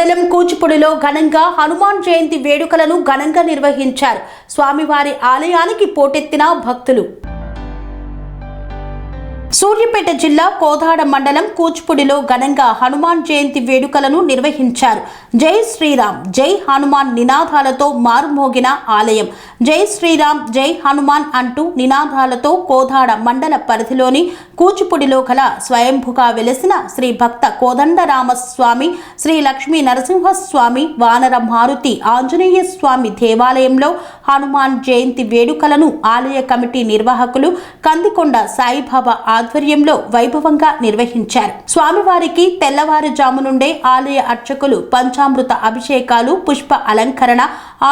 మండలం కూచిపూడిలో ఘనంగా హనుమాన్ జయంతి వేడుకలను ఘనంగా నిర్వహించారు. స్వామివారి ఆలయానికి పోటెత్తిన భక్తులు. సూర్యాపేట జిల్లా కోదాడ మండలం కూచిపూడిలో ఘనంగా హనుమాన్ జయంతి వేడుకలను నిర్వహించారు. జై శ్రీరామ్ జై హనుమాన్ నినాదాలతో మారుమోగిన ఆలయం. జై శ్రీరామ్ జై హనుమాన్ అంటూ నినాదాలతో కోదాడ మండల పరిధిలోని కూచిపూడిలో గల స్వయంభుగా వెలసిన శ్రీ భక్త కోదండరామస్వామి శ్రీ లక్ష్మీ నరసింహస్వామి వానర మారుతి ఆంజనేయ స్వామి దేవాలయంలో హనుమాన్ జయంతి వేడుకలను ఆలయ కమిటీ నిర్వాహకులు కందికొండ సాయిబాబా ఆధ్వర్యంలో వైభవంగా నిర్వహించారు. స్వామివారికి తెల్లవారుజాము నుండే ఆలయ అర్చకులు పంచామృత అభిషేకాలు పుష్ప అలంకరణ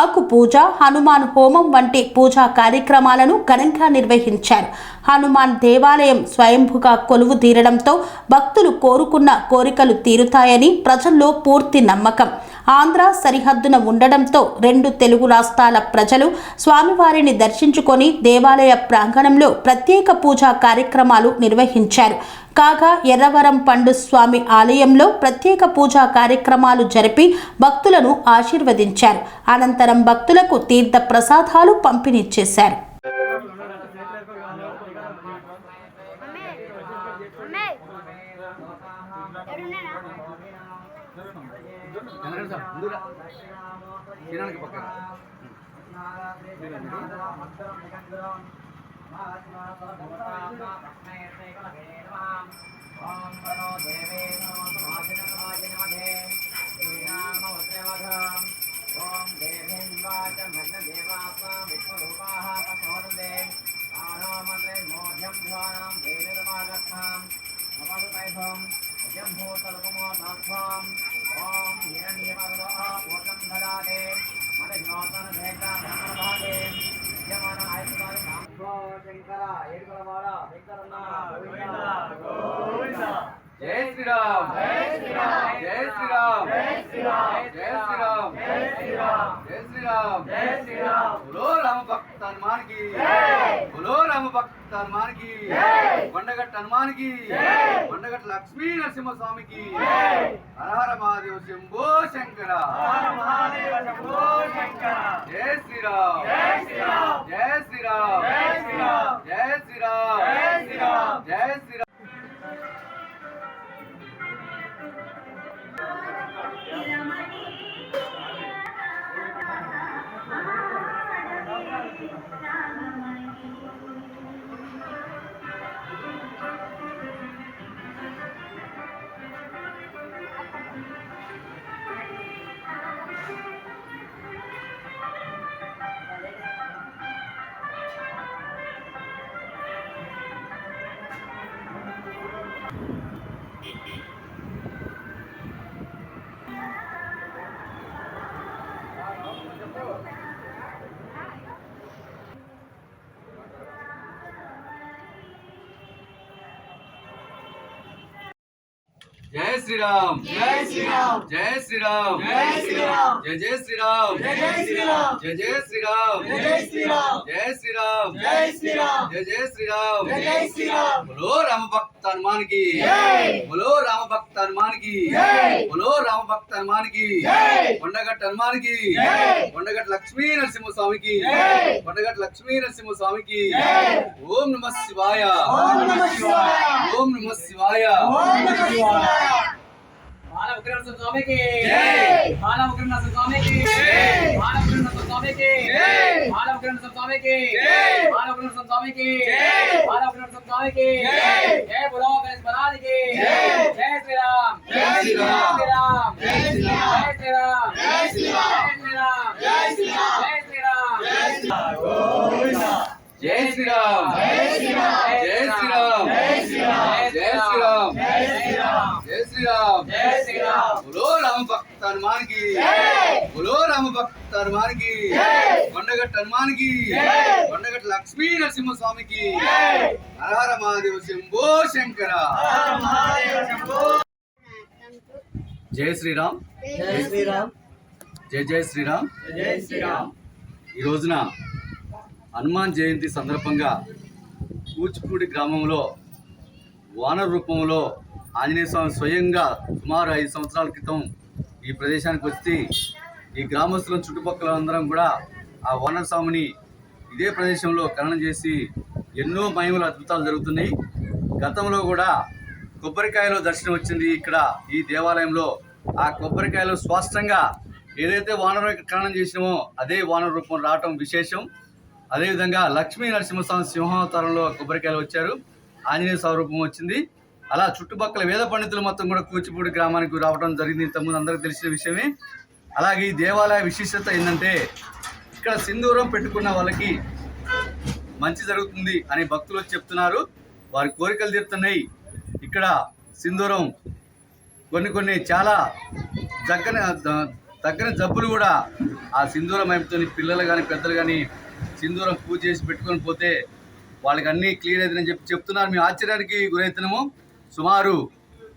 ఆకు పూజ హనుమాన్ హోమం వంటి పూజా కార్యక్రమాలను ఘనంగా నిర్వహించారు. హనుమాన్ దేవాలయం స్వయంభుగా కొలువు తీరడంతో భక్తులు కోరుకున్న కోరికలు తీరుతాయని ప్రజల్లో పూర్తి నమ్మకం. ఆంధ్ర సరిహద్దున ఉండడంతో రెండు తెలుగు రాష్ట్రాల ప్రజలు స్వామివారిని దర్శించుకొని దేవాలయ ప్రాంగణంలో ప్రత్యేక పూజా కార్యక్రమాలు నిర్వహించారు. కాగా ఎర్రవరం పండు స్వామి ఆలయంలో ప్రత్యేక పూజా కార్యక్రమాలు జరిపి భక్తులను ఆశీర్వదించారు. అనంతరం భక్తులకు తీర్థ ప్రసాదాలు పంపిణీ చేశారు. ఎందుకంటే సార్ ముందుగా తినడానికి పక్కన. ఓం దేవే నమో జై శ్రీరామ్. జై శ్రీరామ్ జై శ్రీరామ్ జై శ్రీరామ్ జై శ్రీరామ్ జై శ్రీరామ్ జై శ్రీరామ్ జై శ్రీరామ్ బులో రామ భక్త హనుమానికి బులో రామ భక్త హనుమానికి కొండగట్ట హనుమానికి కొండగట్ట లక్ష్మీ నరసింహ స్వామికి హరహర మహాదేవ శంభో శంకర జై శ్రీరామ్ జై శ్రీరామ్ జై Yes. జయ శ్రీరామ్ జయ శ్రీరామ్ జయ శ్రీరామ్ జయ శ్రీరామ్ జయ జయ శ్రీరామ్ జయ జయ శ్రీరామ్ జయ జయ శ్రీరామ్ జయ శ్రీరామ్ జయ శ్రీరామ్ జయ శ్రీరామ్ జయ జయ శ్రీరామ్ జయ జయ శ్రీరామ్ బలో రామ భక్త హనుమాన్కి బలో రామ భక్త హనుమాన్కి బలో రామ భక్త హనుమాన్కి కొండగట్ట హనుమాన్కి కొండగట్ట లక్ష్మీ నరసింహ స్వామికి కొండగట్ట లక్ష్మీ నరసింహ స్వామికి ఓం నమ శివాయ ఓం నమ శివాయ ఓం నమ శివాయ ఓం నమ శివాయ మానవ కిరణ్ స్వామికి. మానవ కిరణ్ స్వామికి. మానవ కిరణ్ స్వామికి. మానవ కిరణ్ స్వామికి. మానవ కిరణ్ స్వామికి. మానవ కిరణ్ స్వామికి జై. బులో గణేష్ మహారాజ్కి జై. శ్రీరామ్ జై శ్రీరామ్. జై శ్రీరామ్ జై శ్రీరామ్ జై శ్రీరామ్ జై శ్రీరామ్ జై శ్రీరామ్ జై శ్రీరామ్ బులో రామ భక్త హనుమానికి. బులో రామ భక్త హనుమానికి. కొండగట్ట హనుమానికి. కొండగట్ట లక్ష్మీ నరసింహ స్వామికి హరహర మహాదేవ శంభో శంకర. జై శ్రీరామ్. జై శ్రీరామ్. జై జై శ్రీరామ్. జై శ్రీరామ్. ఈ రోజున హనుమాన్ జయంతి సందర్భంగా కూచిపూడి గ్రామంలో వానర రూపంలో ఆంజనేయ స్వామి స్వయంగా సుమారు ఐదు సంవత్సరాల క్రితం ఈ ప్రదేశానికి వచ్చి ఈ గ్రామస్తుల చుట్టుపక్కల అందరం కూడా ఆ వనర స్వామిని ఇదే ప్రదేశంలో ఖననం చేసి ఎన్నో మహిమల అద్భుతాలు జరుగుతున్నాయి. గతంలో కూడా కొబ్బరికాయలో దర్శనం వచ్చింది ఇక్కడ ఈ దేవాలయంలో. ఆ కొబ్బరికాయలో స్పష్టంగా ఏదైతే వానర ఖననం చేసినామో అదే వానర రూపం రావటం విశేషం. అదేవిధంగా లక్ష్మీ నరసింహస్వామి సింహావతారంలో కొబ్బరికాయలు వచ్చారు. ఆంజనేయ స్వరూపం వచ్చింది. అలా చుట్టుపక్కల వేద పండితులు మొత్తం కూడా కూచిపూడి గ్రామానికి రావడం జరిగింది. ఇంతకుముందు అందరికీ తెలిసిన విషయమే. అలాగే ఈ దేవాలయ విశిష్టత ఏంటంటే ఇక్కడ సింధూరం పెట్టుకున్న వాళ్ళకి మంచి జరుగుతుంది అని భక్తులు చెప్తున్నారు. వారి కోరికలు తీరుతున్నాయి. ఇక్కడ సింధూరం కొన్ని కొన్ని చాలా దగ్గర దగ్గర జబ్బులు కూడా ఆ సింధూరం అయిపోతుంది. పిల్లలు కానీ పెద్దలు కానీ సింధూరం పూజ చేసి పెట్టుకొని పోతే వాళ్ళకి అన్నీ క్లియర్ అవుతుందని చెప్పి చెప్తున్నారు. మేము ఆశ్చర్యానికి గురవుతున్నాము సుమారు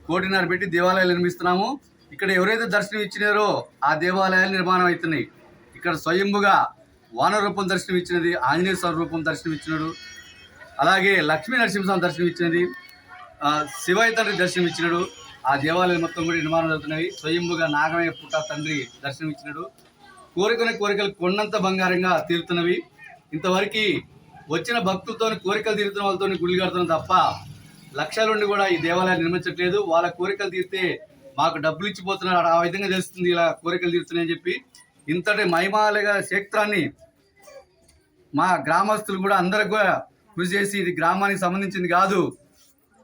కోటిన్నర పెట్టి దేవాలయాలు నిర్మిస్తున్నాము. ఇక్కడ ఎవరైతే దర్శనం ఇచ్చినారో ఆ దేవాలయాలు నిర్మాణం అవుతున్నాయి. ఇక్కడ స్వయంభుగా వాన రూపం దర్శనం ఇచ్చినది ఆంజనేయ స్వామి రూపం దర్శనం ఇచ్చినాడు. అలాగే లక్ష్మీ నరసింహస్వామి దర్శనం ఇచ్చినది శివయ్య తండ్రి దర్శనం ఇచ్చినాడు. ఆ దేవాలయం మొత్తం కూడా నిర్మాణం జరుగుతున్నాయి. స్వయంభుగా నాగమయ్య పుట్ట తండ్రి దర్శనం ఇచ్చినాడు. కోరికని కోరికలు కొండంత బంగారంగా తీరుతున్నవి. ఇంతవరకు వచ్చిన భక్తులతో కోరికలు తీరుతున్న వాళ్ళతో గుళ్ళు కడుతున్నాం తప్ప లక్షలుండి కూడా ఈ దేవాలయాన్ని నిర్మించట్లేదు. వాళ్ళ కోరికలు తీరితే మాకు డబ్బులు ఇచ్చిపోతున్నారు. ఆ విధంగా తెలుస్తుంది ఇలా కోరికలు తీరుతున్నాయని చెప్పి. ఇంతటి మహిమాలుగా క్షేత్రాన్ని మా గ్రామస్తులు కూడా అందరికి కూడా కృషి చేసి ఇది గ్రామానికి సంబంధించింది కాదు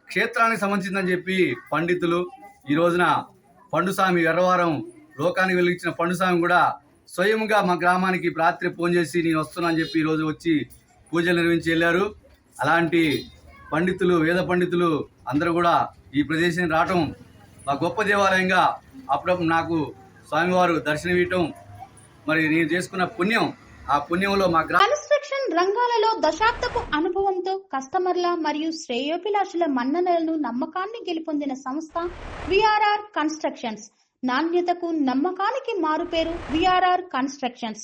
క్షేత్రానికి సంబంధించిందని చెప్పి పండితులు ఈ రోజున పండుస్వామి ఎర్రవారం లోకానికి వెలిగించిన పండుస్వామి కూడా స్వయంగా మా గ్రామానికి రాత్రి ఫోన్ చేసి నేను వస్తున్నా అని చెప్పి ఈరోజు వచ్చి పూజలు నిర్వహించి వెళ్ళారు. అలాంటి పండితులు వేద పండితులు అందరూ కూడా ఈ ప్రదేశానికి రావటం మా గొప్ప దేవాలయంగా అప్పుడప్పుడు నాకు స్వామివారు దర్శనమియటం మరి నేను చేసుకున్న పుణ్యం ఆ పుణ్యంలో మా కన్స్ట్రక్షన్ రంగాలలో దశాబ్దపు అనుభవంతో కస్టమర్ల మరియు శ్రేయోభిలాషుల మన్ననలను నమ్మకాన్ని గెలుపొందిన సంస్థ విఆర్ఆర్ కన్స్ట్రక్షన్స్. నాణ్యతకు నమ్మకానికి మారుపేరు VRR constructions.